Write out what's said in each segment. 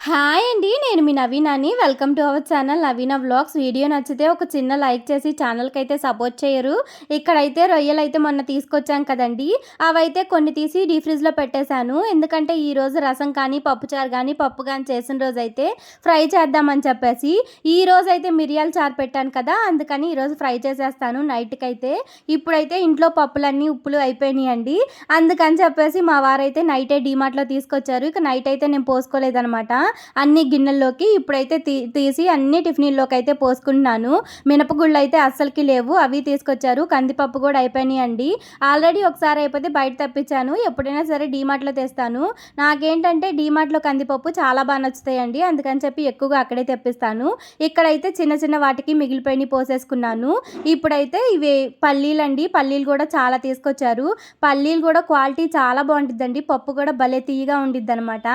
Hi అండి నేను మీ నవీనాని. Welcome to our channel Naveena vlogs video నచ్చితే ఒక చిన్న లైక్ చేసి ఛానల్కి అయితే సపోర్ట్ చేయరు. ఇక్కడైతే రొయ్యలు అయితే మొన్న తీసుకొచ్చాం కదండి. అవైతే కొన్ని తీసి డీ ఫ్రిడ్జ్లో పెట్టేశాను. ఎందుకంటే ఈరోజు రసం కానీ పప్పుచారు కానీ పప్పు కానీ చేసిన రోజు అయితే ఫ్రై చేద్దామని చెప్పేసి ఈ రోజు అయితే మిరియాల చారు పెట్టాను కదా అందుకని ఈరోజు ఫ్రై చేసేస్తాను నైట్కి అయితే ఇప్పుడైతే ఇంట్లో పప్పులన్నీ ఉప్పులు అయిపోయినాయండి. అందుకని చెప్పేసి మా వారైతే నైటే డీమార్ట్లో తీసుకొచ్చారు. ఇక నైట్ అయితే నేను పోసుకోలేదనమాట అన్ని గిన్నెల్లోకి ఇప్పుడైతే తీ తీసి అన్ని టిఫిన్లోకి అయితే పోసుకుంటున్నాను మినపగుళ్ళు అయితే అస్సలకి లేవు అవి తీసుకొచ్చారు. కందిపప్పు కూడా అయిపోయినాయి అండి ఆల్రెడీ ఒకసారి అయిపోతే బయట తప్పించాను. ఎప్పుడైనా సరే డీమార్ట్లో తెస్తాను. నాకేంటంటే డీమార్ట్లో కందిపప్పు చాలా బాగా నచ్చుతాయండి. అందుకని చెప్పి ఎక్కువగా అక్కడే తెప్పిస్తాను. ఇక్కడైతే చిన్న చిన్న వాటికి మిగిలిపోయి పోసేసుకున్నాను. ఇప్పుడైతే ఇవి పల్లీలు అండి పల్లీలు కూడా చాలా తీసుకొచ్చారు. పల్లీలు కూడా క్వాలిటీ చాలా బాగుంటుందండి. పప్పు కూడా భలే తీయగా ఉండిద్ది అనమాట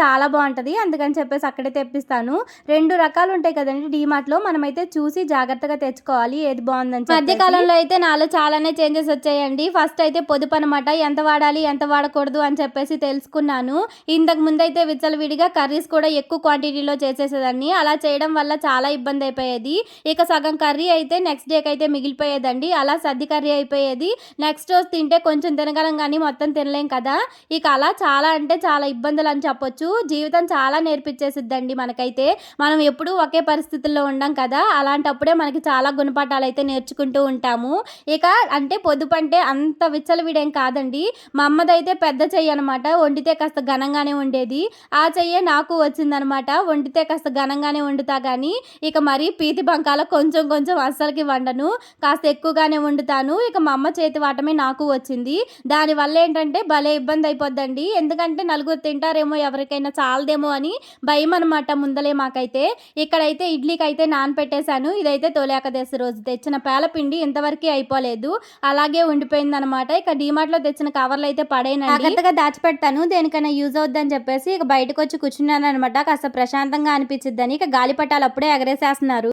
చాలా బాగుంటుంది. అందుకని అందుకని చెప్పేసి అక్కడే తెప్పిస్తాను. రెండు రకాలు ఉంటాయి కదండి డీమార్ట్లో. మనమైతే చూసి జాగ్రత్తగా తెచ్చుకోవాలి ఏది బాగుందని మధ్యకాలంలో అయితే నాలో చాలానే చేంజెస్ వచ్చాయండి. ఫస్ట్ అయితే పొదుపు అనమాట ఎంత వాడాలి ఎంత వాడకూడదు అని చెప్పేసి తెలుసుకున్నాను. ఇంతకు ముందైతే విచ్చలవిడిగా కర్రీస్ కూడా ఎక్కువ క్వాంటిటీలో చేసేసేదాన్ని. అలా చేయడం వల్ల చాలా ఇబ్బంది అయిపోయేది. ఇక సగం కర్రీ అయితే నెక్స్ట్ డేకి అయితే మిగిలిపోయేదండి. అలా సర్ది కర్రీ అయిపోయేది. నెక్స్ట్ రోజు తింటే కొంచెం తినగలం కానీ మొత్తం తినలేం కదా. ఇక అలా చాలా అంటే చాలా ఇబ్బందులు అని చెప్పొచ్చు. జీవితం చాలా నేర్పించేసిద్దండి మనకైతే. మనం ఎప్పుడూ ఒకే పరిస్థితుల్లో ఉండం కదా. అలాంటప్పుడే మనకి చాలా గుణపాఠాలు అయితే నేర్చుకుంటూ ఉంటాము. ఇక అంటే పొదుపు అంటే అంత విచ్చలవిడేం కాదండి. మా అమ్మదైతే పెద్ద చెయ్యి అనమాట వండితే కాస్త ఘనంగానే ఉండేది. ఆ చెయ్యే నాకు వచ్చిందనమాట వండితే కాస్త ఘనంగానే వండుతా కానీ ఇక మరీ పీతి బంకాల కొంచెం కొంచెం అస్సలకి వండను. కాస్త ఎక్కువగానే వండుతాను. ఇక మా అమ్మ చేతి వాటమే నాకు వచ్చింది. దానివల్ల ఏంటంటే భలే ఇబ్బంది అయిపోద్దండి ఎందుకంటే నలుగురు తింటారేమో ఎవరికైనా చాలదేమో అని భయం అనమాట ముందలే మాకైతే. ఇక్కడైతే ఇడ్లీకి అయితే నానపెట్టేశాను. ఇదైతే తొలేకదేశ రోజు. తెచ్చిన పేలపిండి ఇంతవరకు అయిపోలేదు. అలాగే ఉండిపోయింది అనమాట ఇక డీమార్ట్లో తెచ్చిన కవర్లు అయితే పడేనండి. జాగ్రత్తగా దాచిపెడతాను. దేనికైనా యూజ్ అవుద్దని చెప్పేసి ఇక బయటకు వచ్చి కూర్చున్నాను అనమాట కాస్త ప్రశాంతంగా అనిపించిద్దని. ఇక గాలిపటాలు అప్పుడే ఎగరేసేస్తున్నారు.